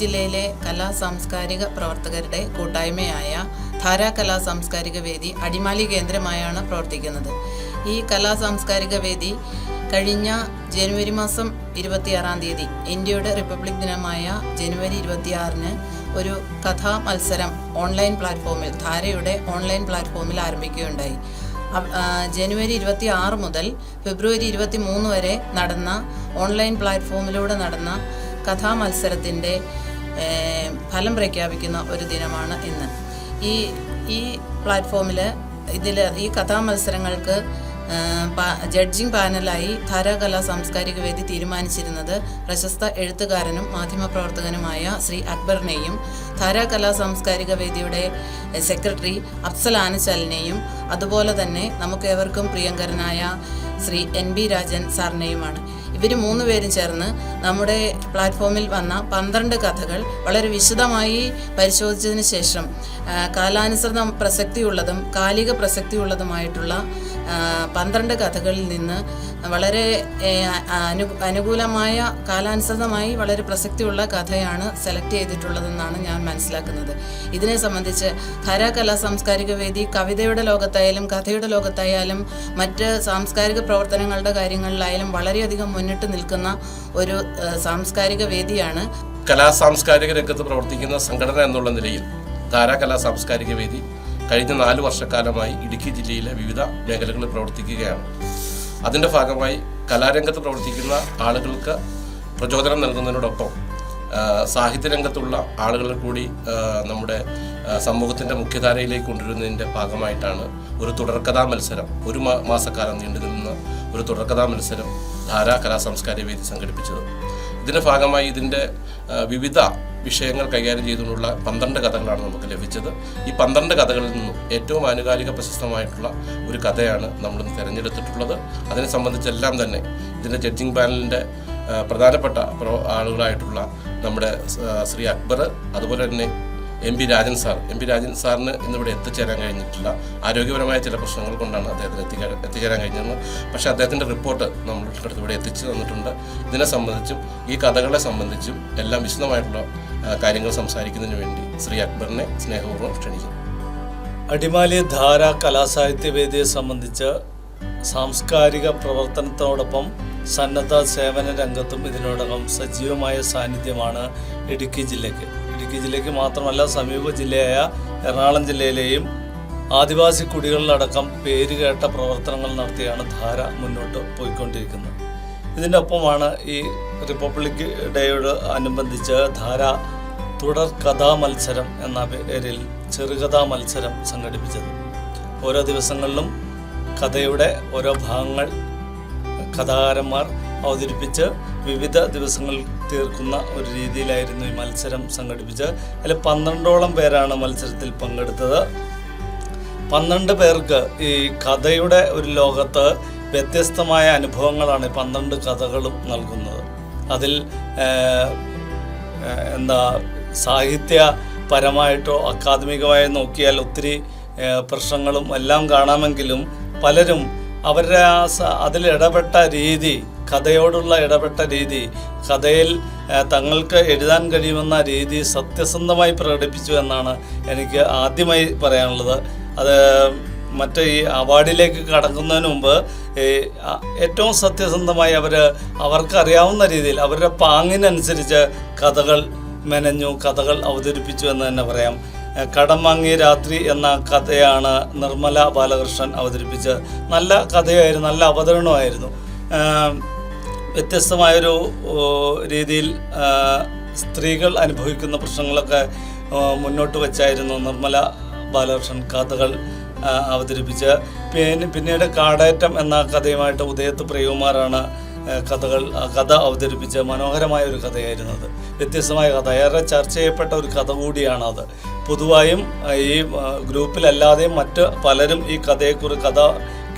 ജില്ലയിലെ കലാ സാംസ്കാരിക പ്രവർത്തകരുടെ കൂട്ടായ്മയായ ധാരാ കലാ സാംസ്കാരിക വേദി അടിമാലി കേന്ദ്രമായാണ് പ്രവർത്തിക്കുന്നത്. ഈ കലാ സാംസ്കാരിക വേദി കഴിഞ്ഞ ജനുവരി മാസം ഇരുപത്തിയാറാം തീയതി ഇന്ത്യയുടെ റിപ്പബ്ലിക് ദിനമായ ജനുവരി ഇരുപത്തിയാറിന് ഒരു കഥാ മത്സരം ഓൺലൈൻ പ്ലാറ്റ്ഫോമിൽ ധാരയുടെ ഓൺലൈൻ പ്ലാറ്റ്ഫോമിൽ ആരംഭിക്കുകയുണ്ടായി. ജനുവരി ഇരുപത്തി ആറ് മുതൽ ഫെബ്രുവരി ഇരുപത്തി മൂന്ന് വരെ നടന്ന ഓൺലൈൻ പ്ലാറ്റ്ഫോമിലൂടെ നടന്ന കഥാമത്സരത്തിന്റെ ഏഹ്, ഫലം പ്രഖ്യാപിക്കുന്ന ഒരു ദിനമാണ് ഇന്ന്. ഈ ഈ പ്ലാറ്റ്ഫോമിൽ ഇതിൽ ഈ കഥാമത്സരങ്ങൾക്ക് മത്സരങ്ങൾക്ക് ജഡ്ജിംഗ് പാനലായി ധാരാകലാ സാംസ്കാരിക വേദി തീരുമാനിച്ചിരുന്നത് പ്രശസ്ത എഴുത്തുകാരനും മാധ്യമപ്രവർത്തകനുമായ ശ്രീ അക്ബറിനെയും ധാരാകലാ സാംസ്കാരിക വേദിയുടെ സെക്രട്ടറി അഫ്സൽ ആനച്ചാലിനെയും അതുപോലെ തന്നെ നമുക്കേവർക്കും പ്രിയങ്കരനായ ശ്രീ എൻ ബി രാജൻ സാറിനെയുമാണ്. ഇവർ മൂന്ന് പേരും ചേർന്ന് നമ്മുടെ പ്ലാറ്റ്ഫോമിൽ വന്ന പന്ത്രണ്ട് കഥകൾ വളരെ വിശദമായി പരിശോധിച്ചതിന് ശേഷം കാലാനുസൃതം പ്രസക്തിയുള്ളതും കാലിക പ്രസക്തിയുള്ളതുമായിട്ടുള്ള പന്ത്രണ്ട് കഥകളിൽ നിന്ന് വളരെ അനു അനുകൂലമായ കാലാനുസൃതമായി വളരെ പ്രസക്തിയുള്ള കഥയാണ് സെലക്ട് ചെയ്തിട്ടുള്ളതെന്നാണ് ഞാൻ മനസ്സിലാക്കുന്നത്. ഇതിനെ സംബന്ധിച്ച് ധാരാകലാ സാംസ്കാരിക വേദി കവിതയുടെ ലോകത്തായാലും കഥയുടെ ലോകത്തായാലും മറ്റ് സാംസ്കാരിക പ്രവർത്തനങ്ങളുടെ കാര്യങ്ങളിലായാലും വളരെയധികം മുന്നിട്ട് നിൽക്കുന്ന ഒരു സാംസ്കാരിക വേദിയാണ്. കലാ സാംസ്കാരിക രംഗത്ത് പ്രവർത്തിക്കുന്ന സംഘടന എന്നുള്ള നിലയിൽ ധാരാ കലാ സാംസ്കാരിക വേദി കഴിഞ്ഞ നാല് വർഷക്കാലമായി ഇടുക്കി ജില്ലയിലെ വിവിധ മേഖലകളിൽ പ്രവർത്തിക്കുകയാണ്. അതിന്റെ ഭാഗമായി കലാരംഗത്ത് പ്രവർത്തിക്കുന്ന ആളുകൾക്ക് പ്രചോദനം നൽകുന്നതിനോടൊപ്പം സാഹിത്യരംഗത്തുള്ള ആളുകളെ കൂടി നമ്മുടെ സമൂഹത്തിന്റെ മുഖ്യധാരയിലേക്ക് കൊണ്ടുവരുന്നതിന്റെ ഭാഗമായിട്ടാണ് ഒരു തുടർക്കഥാ മത്സരം ഒരു മാസക്കാലം നീണ്ടു നിന്ന ഒരു തുടർക്കഥാ മത്സരം ധാരാ കലാ സാംസ്കാരിക വേദി സംഘടിപ്പിച്ചത്. ഇതിന്റെ ഭാഗമായി ഇതിന്റെ വിവിധ വിഷയങ്ങൾ കൈകാര്യം ചെയ്തുകൊണ്ടുള്ള പന്ത്രണ്ട് കഥകളാണ് നമുക്ക് ലഭിച്ചത്. ഈ പന്ത്രണ്ട് കഥകളിൽ നിന്നും ഏറ്റവും ആനുകാലിക പ്രശസ്തമായിട്ടുള്ള ഒരു കഥയാണ് നമ്മൾ തിരഞ്ഞെടുത്തിട്ടുള്ളത്. അതിനെ സംബന്ധിച്ചെല്ലാം തന്നെ ഇതിന്റെ ജഡ്ജിങ് പാനലിന്റെ പ്രധാനപ്പെട്ട പ്രോ- ആളുകളായിട്ടുള്ള നമ്മുടെ ശ്രീ അക്ബർ അതുപോലെ തന്നെ M P Rajan sir. M P Rajan സാറിന് ഇന്നിവിടെ എത്തിച്ചേരാൻ കഴിഞ്ഞിട്ടില്ല. ആരോഗ്യപരമായ ചില പ്രശ്നങ്ങൾ കൊണ്ടാണ് അദ്ദേഹത്തിന് എത്തി എത്തിച്ചേരാൻ കഴിഞ്ഞത് പക്ഷേ അദ്ദേഹത്തിന്റെ റിപ്പോർട്ട് നമ്മളുടെ ഇവിടെ എത്തിച്ചു തന്നിട്ടുണ്ട്. ഇതിനെ സംബന്ധിച്ചും ഈ കഥകളെ സംബന്ധിച്ചും എല്ലാം വിശദമായിട്ടുള്ള കാര്യങ്ങൾ സംസാരിക്കുന്നതിന് വേണ്ടി ശ്രീ അക്ബറിനെ സ്നേഹപൂർവം ക്ഷണിക്കുന്നു. അടിമാലി ധാര കലാസാഹിത്യവേദിയെ സംബന്ധിച്ച് സാംസ്കാരിക പ്രവർത്തനത്തോടൊപ്പം സന്നദ്ധ സേവന രംഗത്തും ഇതിനോടകം സജീവമായ സാന്നിധ്യമാണ് ഇടുക്കി ജില്ലയ്ക്ക്. ഇടുക്കി ജില്ലയ്ക്ക് മാത്രമല്ല സമീപ ജില്ലയായ എറണാകുളം ജില്ലയിലെയും ആദിവാസി കുടികളിലടക്കം പേരുകേട്ട പ്രവർത്തനങ്ങൾ നടത്തിയാണ് ധാര മുന്നോട്ട് പോയിക്കൊണ്ടിരിക്കുന്നത്. ഇതിന്റെ ഒപ്പമാണ് ഈ റിപ്പബ്ലിക് ഡേയോട് അനുബന്ധിച്ച് ധാര തുടർ കഥാ മത്സരം എന്ന പേരിൽ ചെറുകഥാ മത്സരം സംഘടിപ്പിച്ചത്. ഓരോ ദിവസങ്ങളിലും കഥയുടെ ഓരോ ഭാഗങ്ങൾ കഥാകാരന്മാർ അവതരിപ്പിച്ച് വിവിധ ദിവസങ്ങളിൽ തീർക്കുന്ന ഒരു രീതിയിലായിരുന്നു ഈ മത്സരം സംഘടിപ്പിച്ചത്. അതിൽ പന്ത്രണ്ടോളം പേരാണ് മത്സരത്തിൽ പങ്കെടുത്തത്. പന്ത്രണ്ട് പേർക്ക് ഈ കഥയുടെ ഒരു ലോകത്ത് വ്യത്യസ്തമായ അനുഭവങ്ങളാണ് പന്ത്രണ്ട് കഥകളും നൽകുന്നത്. അതിൽ എന്താ സാഹിത്യ സാഹിത്യപരമായിട്ടോ അക്കാദമികമായി നോക്കിയാൽ ഒത്തിരി പ്രശ്നങ്ങളും എല്ലാം കാണാമെങ്കിലും പലരും അവരുടെ ആ അതിൽ ഇടപെട്ട രീതി കഥയോടുള്ള ഇടപെട്ട രീതി കഥയിൽ തങ്ങൾക്ക് എഴുതാൻ കഴിയുമെന്ന രീതി സത്യസന്ധമായി പ്രകടിപ്പിച്ചു എന്നാണ് എനിക്ക് ആദ്യമായി പറയാനുള്ളത്. അത് മറ്റേ ഈ അവാർഡിലേക്ക് കടക്കുന്നതിന് മുമ്പ് ഏറ്റവും സത്യസന്ധമായി അവർ അവർക്കറിയാവുന്ന രീതിയിൽ അവരുടെ പാങ്ങിനനുസരിച്ച് കഥകൾ മെനഞ്ഞു കഥകൾ അവതരിപ്പിച്ചു എന്ന് തന്നെ പറയാം. കടം വാങ്ങിയ രാത്രി എന്ന കഥയാണ് നിർമ്മല ബാലകൃഷ്ണൻ അവതരിപ്പിച്ചത്. നല്ല കഥയായിരുന്നു നല്ല അവതരണമായിരുന്നു. വ്യത്യസ്തമായൊരു രീതിയിൽ സ്ത്രീകൾ അനുഭവിക്കുന്ന പ്രശ്നങ്ങളൊക്കെ മുന്നോട്ട് വെച്ചായിരുന്നു നിർമ്മല ബാലകൃഷ്ണൻ കഥകൾ അവതരിപ്പിച്ച. പിന്നെ പിന്നീട് കാടേറ്റം എന്ന കഥയുമായിട്ട് ഉദയത്ത് പ്രിയകുമാറാണ് കഥകൾ കഥ അവതരിപ്പിച്ച മനോഹരമായ ഒരു കഥയായിരുന്നു അത്. വ്യത്യസ്തമായ കഥ. ഏറെ ചർച്ച ചെയ്യപ്പെട്ട ഒരു കഥ കൂടിയാണ് അത്. പൊതുവായും ഈ ഗ്രൂപ്പിലല്ലാതെയും മറ്റ് പലരും ഈ കഥയെക്കുറിച്ച് കഥ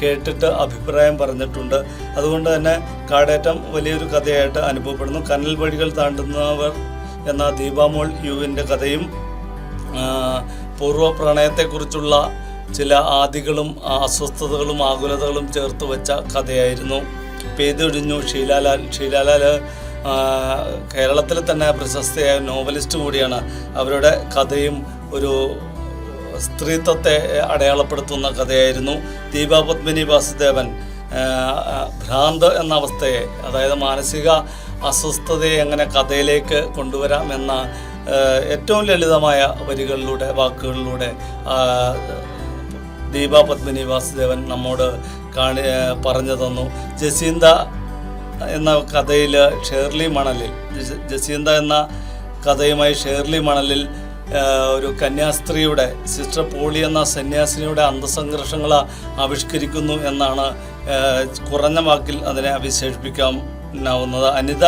കേട്ടിട്ട് അഭിപ്രായം പറഞ്ഞിട്ടുണ്ട്. അതുകൊണ്ട് തന്നെ കാടേറ്റം വലിയൊരു കഥയായിട്ട് അനുഭവപ്പെടുന്നു. കനൽ വഴികൾ താണ്ടുന്നവർ എന്ന ദീപാമോൾ യുവിന്റെ കഥയും പൂർവ പ്രണയത്തെക്കുറിച്ചുള്ള ചില ആദികളും അസ്വസ്ഥതകളും ആകുലതകളും ചേർത്ത് വെച്ച കഥയായിരുന്നു. പെയ്തൊഴിഞ്ഞു ഷീലാലാൽ ഷീലാലാൽ കേരളത്തിൽ തന്നെ പ്രശസ്തയായ നോവലിസ്റ്റ് കൂടിയാണ്. അവരുടെ കഥയും ഒരു സ്ത്രീത്വത്തെ അടയാളപ്പെടുത്തുന്ന കഥയായിരുന്നു ദീപാപത്മിനി വാസുദേവൻ. ഭ്രാന്ത് എന്ന അവസ്ഥയെ അതായത് മാനസിക അസ്വസ്ഥതയെ എങ്ങനെ കഥയിലേക്ക് കൊണ്ടുവരാം എന്ന ഏറ്റവും ലളിതമായ വരികളിലൂടെ വാക്കുകളിലൂടെ ആ, ദീപാ പത്മിനി വാസുദേവൻ നമ്മോട് കാണി പറഞ്ഞു തന്നു. ജസീന്ത എന്ന കഥയിൽ ഷേർലി മണലിൽ ജസ- ജസീന്ത എന്ന കഥയുമായി ഷേർലി മണലിൽ ഒരു കന്യാസ്ത്രീയുടെ സിസ്റ്റർ പോളി എന്ന സന്യാസിനിയുടെ അന്തസംഘർഷങ്ങൾ ആവിഷ്കരിക്കുന്നു എന്നാണ് കുറഞ്ഞ വാക്കിൽ അതിനെ വിശേഷിപ്പിക്കാവുന്നത് അനിത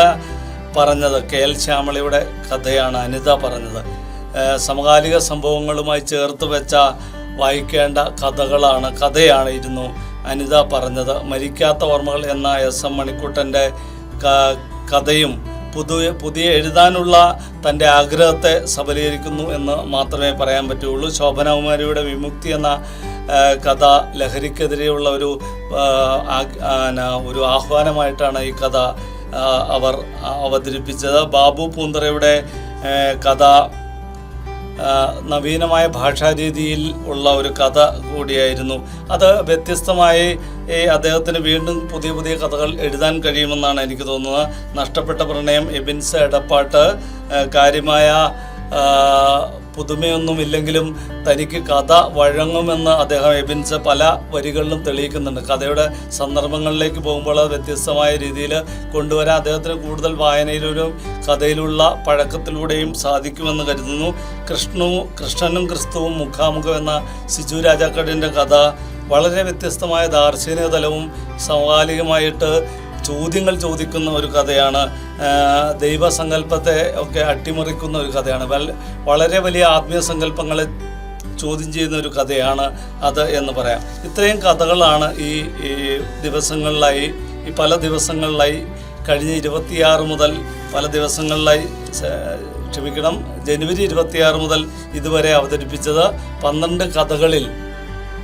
പറഞ്ഞത് കെ എൽ ശ്യാമളയുടെ കഥയാണ് അനിത പറഞ്ഞത്. സമകാലിക സംഭവങ്ങളുമായി ചേർത്ത് വെച്ച വായിക്കേണ്ട കഥകളാണ് കഥയാണ് ഇരുന്നു അനിത പറഞ്ഞത്. മരിക്കാത്ത ഓർമ്മകൾ എന്ന എസ് എം മണിക്കുട്ടന്റെ കഥയും പുതിയ പുതിയ എഴുതാനുള്ള തന്റെ ആഗ്രഹത്തെ സബലീകരിക്കുന്നു എന്ന് മാത്രമേ പറയാൻ പറ്റുള്ളൂ ശോഭനകുമാരിയുടെ വിമുക്തി എന്ന കഥ ലഹരിക്കെതിരെയുള്ള ഒരു ഒരു ആഹ്വാനമായിട്ടാണ് ഈ കഥ അവർ അവതരിപ്പിച്ചത്. ബാബു പൂന്തറയുടെ കഥ നവീനമായ ഭാഷാരീതിയിൽ ഉള്ള ഒരു കഥ കൂടിയായിരുന്നു. അത് വ്യത്യസ്തമായി അദ്ദേഹത്തിന് വീണ്ടും പുതിയ പുതിയ കഥകൾ എഴുതാൻ കഴിയുമെന്നാണ് എനിക്ക് തോന്നുന്നത്. നഷ്ടപ്പെട്ട പ്രണയം എബിൻസ് എടപ്പാട്ട് കാര്യമായ ആ, പുതുമയൊന്നുമില്ലെങ്കിലും തനിക്ക് കഥ വഴങ്ങുമെന്ന് അദ്ദേഹം എബിൻസ് പല വരികളിലും തെളിയിക്കുന്നുണ്ട്. കഥയുടെ സന്ദർഭങ്ങളിലേക്ക് പോകുമ്പോൾ അത് വ്യത്യസ്തമായ രീതിയിൽ കൊണ്ടുവരാൻ അദ്ദേഹത്തിന് കൂടുതൽ വായനയിലൊരു കഥയിലുള്ള പഴക്കത്തിലൂടെയും സാധിക്കുമെന്ന് കരുതുന്നു. കൃഷ്ണു കൃഷ്ണനും ക്രിസ്തുവും മുഖാമുഖം എന്ന സിജു രാജാക്കടിന്റെ കഥ വളരെ വ്യത്യസ്തമായ ദാർശനിക തലവും സമകാലികമായിട്ട് ചോദ്യങ്ങൾ ചോദിക്കുന്ന ഒരു കഥയാണ് ദൈവസങ്കല്പത്തെ ഒക്കെ അട്ടിമറിക്കുന്ന ഒരു കഥയാണ്. വളരെ വലിയ ആത്മീയ സങ്കല്പങ്ങളെ ചോദ്യം ചെയ്യുന്ന ഒരു കഥയാണ് അത് എന്ന് പറയാം. ഇത്രയും കഥകളാണ് ഈ ദിവസങ്ങളിലായി ഈ പല ദിവസങ്ങളിലായി കഴിഞ്ഞ ഇരുപത്തിയാറ് മുതൽ പല ദിവസങ്ങളിലായി ക്ഷമിക്കണം ജനുവരി ഇരുപത്തിയാറ് മുതൽ ഇതുവരെ അവതരിപ്പിച്ചത് പന്ത്രണ്ട് കഥകളിൽ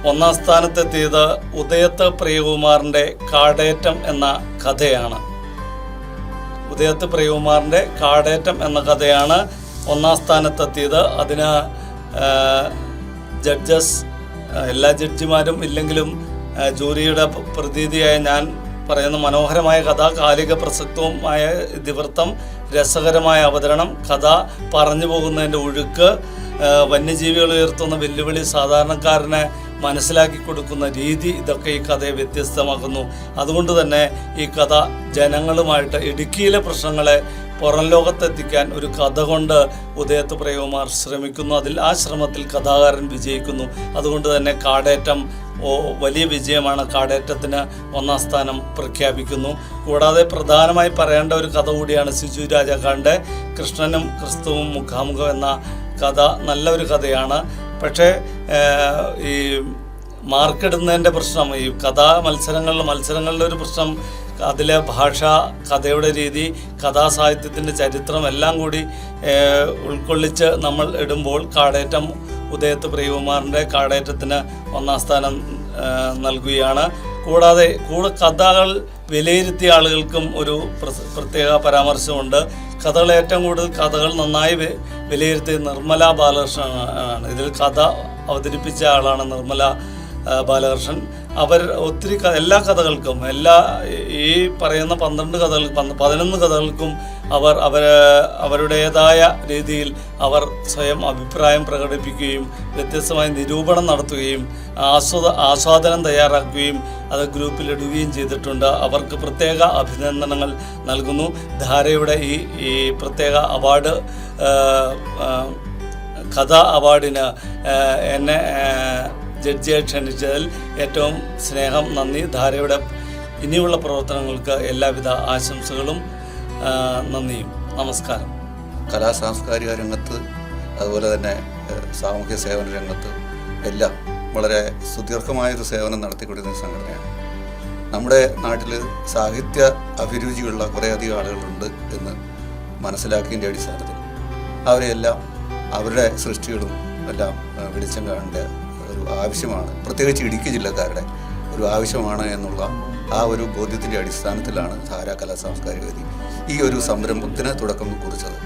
ഒന്നാം സ്ഥാനത്തെത്തിയത് ഉദയത്ത് പ്രിയകുമാറിന്റെ കാടേറ്റം എന്ന കഥയാണ്. ഉദയത്ത് പ്രിയകുമാറിന്റെ കാടേറ്റം എന്ന കഥയാണ് ഒന്നാം സ്ഥാനത്തെത്തിയത്. അതിന് ജഡ്ജസ് എല്ലാ ജഡ്ജിമാരും ഇല്ലെങ്കിലും ജൂറിയുടെ പ്രതീതിയായ ഞാൻ പറയുന്ന മനോഹരമായ കഥ കാലിക പ്രസക്തവുമായ ഇതിവൃത്തം രസകരമായ അവതരണം കഥ പറഞ്ഞു പോകുന്നതിന്റെ ഒഴുക്ക് വന്യജീവികൾ ഉയർത്തുന്ന വെല്ലുവിളി സാധാരണക്കാരനെ മനസ്സിലാക്കി കൊടുക്കുന്ന രീതി ഇതൊക്കെ ഈ കഥയെ വ്യത്യസ്തമാക്കുന്നു. അതുകൊണ്ട് തന്നെ ഈ കഥ ജനങ്ങളുമായിട്ട് ഇടുക്കിയിലെ പ്രശ്നങ്ങളെ പുറം ലോകത്തെത്തിക്കാൻ ഒരു കഥ കൊണ്ട് ഉദയത്ത് പ്രേമകുമാർ ശ്രമിക്കുന്നു. അതിൽ ആ ശ്രമത്തിൽ കഥാകാരൻ വിജയിക്കുന്നു. അതുകൊണ്ട് തന്നെ കാടേറ്റം വലിയ വിജയമാണ്. കാടേറ്റത്തിന് ഒന്നാം സ്ഥാനം പ്രഖ്യാപിക്കുന്നു. കൂടാതെ പ്രധാനമായി പറയേണ്ട ഒരു കഥ കൂടിയാണ് സിജു രാജാക്കാന്റെ കൃഷ്ണനും ക്രിസ്തുവും മുഖാമുഖം എന്ന കഥ. നല്ലൊരു കഥയാണ്. പക്ഷേ ഈ മാർക്കിടുന്നതിന്റെ പ്രശ്നം ഈ കഥാ മത്സരങ്ങളിൽ മത്സരങ്ങളുടെ ഒരു പ്രശ്നം അതിലെ ഭാഷ കഥയുടെ രീതി കഥാസാഹിത്യത്തിന്റെ ചരിത്രം എല്ലാം കൂടി ഉൾക്കൊള്ളിച്ച് നമ്മൾ ഇടുമ്പോൾ കാടേറ്റം ഉദയത്ത് പ്രിയകുമാറിന്റെ കാടേറ്റത്തിന് ഒന്നാം സ്ഥാനം നൽകുകയാണ്. കൂടാതെ കൂടെ കഥകൾ വിലയിരുത്തിയ ആളുകൾക്കും ഒരു പ്രത്യേക പരാമർശമുണ്ട്. കഥകൾ ഏറ്റവും കൂടുതൽ കഥകൾ നന്നായി വി- വിലയിരുത്തിയത് നിർമ്മല ബാലകൃഷ്ണൻ ആണ്. ഇതിൽ കഥ അവതരിപ്പിച്ച ആളാണ് നിർമ്മല ബാലകൃഷ്ണൻ. അവർ ഒത്തിരി എല്ലാ കഥകൾക്കും എല്ലാ ഈ പറയുന്ന പന്ത്രണ്ട് കഥകൾ പതിനൊന്ന് കഥകൾക്കും അവർ അവർ അവരുടേതായ രീതിയിൽ അവർ സ്വയം അഭിപ്രായം പ്രകടിപ്പിക്കുകയും വ്യത്യസ്തമായ നിരൂപണം നടത്തുകയും ആസ്വദ ആസ്വാദനം തയ്യാറാക്കുകയും അത് ഗ്രൂപ്പിലിടുകയും ചെയ്തിട്ടുണ്ട്. അവർക്ക് പ്രത്യേക അഭിനന്ദനങ്ങൾ നൽകുന്നു. ധാരയുടെ ഈ ഈ പ്രത്യേക അവാർഡ് കഥ അവാർഡിന് എന്നെ ജഡ്ജിയായി ജഡ്ജിയെ ക്ഷണിച്ചതിൽ ഏറ്റവും സ്നേഹം നന്ദി. ധാരയുടെ ഇനിയുള്ള പ്രവർത്തനങ്ങൾക്ക് എല്ലാവിധ ആശംസകളും. നന്ദിയും. നമസ്കാരം. കലാ സാംസ്കാരിക രംഗത്ത് അതുപോലെ തന്നെ സാമൂഹ്യ സേവന രംഗത്ത് എല്ലാം വളരെ സുദീർഘമായൊരു സേവനം നടത്തിക്കൊണ്ടിരുന്ന സംഘടനയാണ്. നമ്മുടെ നാട്ടിൽ സാഹിത്യ അഭിരുചിയുള്ള കുറേയധികം ആളുകളുണ്ട് എന്ന് മനസ്സിലാക്കിയതിന്റെ അടിസ്ഥാനത്തിൽ അവരെയെല്ലാം അവരുടെ സൃഷ്ടികളും എല്ലാം വെളിച്ചം കാണേണ്ട ഒരു ആവശ്യമാണ്. പ്രത്യേകിച്ച് ഇടുക്കി ജില്ലക്കാരുടെ ഒരു ആവശ്യമാണ് എന്നുള്ള ആ ഒരു ബോധ്യത്തിന്റെ അടിസ്ഥാനത്തിലാണ് ധാര കലാ സാംസ്കാരിക വേദി ഈ ഒരു സംരംഭത്തിന് തുടക്കം കുറിച്ചത്.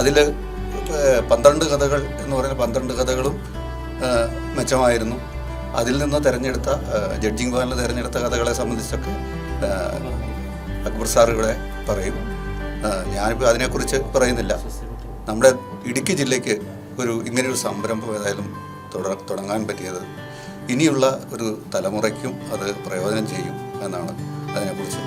അതിൽ പന്ത്രണ്ട് കഥകൾ എന്ന് പറയുന്ന പന്ത്രണ്ട് കഥകളും മെച്ചമായിരുന്നു. അതിൽ നിന്ന് തിരഞ്ഞെടുത്ത ജഡ്ജിങ് പാനൽ തിരഞ്ഞെടുത്ത കഥകളെ സംബന്ധിച്ചൊക്കെ അക്ബർ സാർ ഇവിടെ പറയും. ഞാനിപ്പോൾ അതിനെക്കുറിച്ച് പറയുന്നില്ല. നമ്മുടെ ഇടുക്കി ജില്ലയ്ക്ക് ഒരു ഇങ്ങനെയൊരു സംരംഭം ഏതായാലും തുടങ്ങാൻ പറ്റിയത് ഇനിയുള്ള ഒരു തലമുറയ്ക്കും അത് പ്രയോജനം ചെയ്യും എന്നാണ് അതിനെക്കുറിച്ച്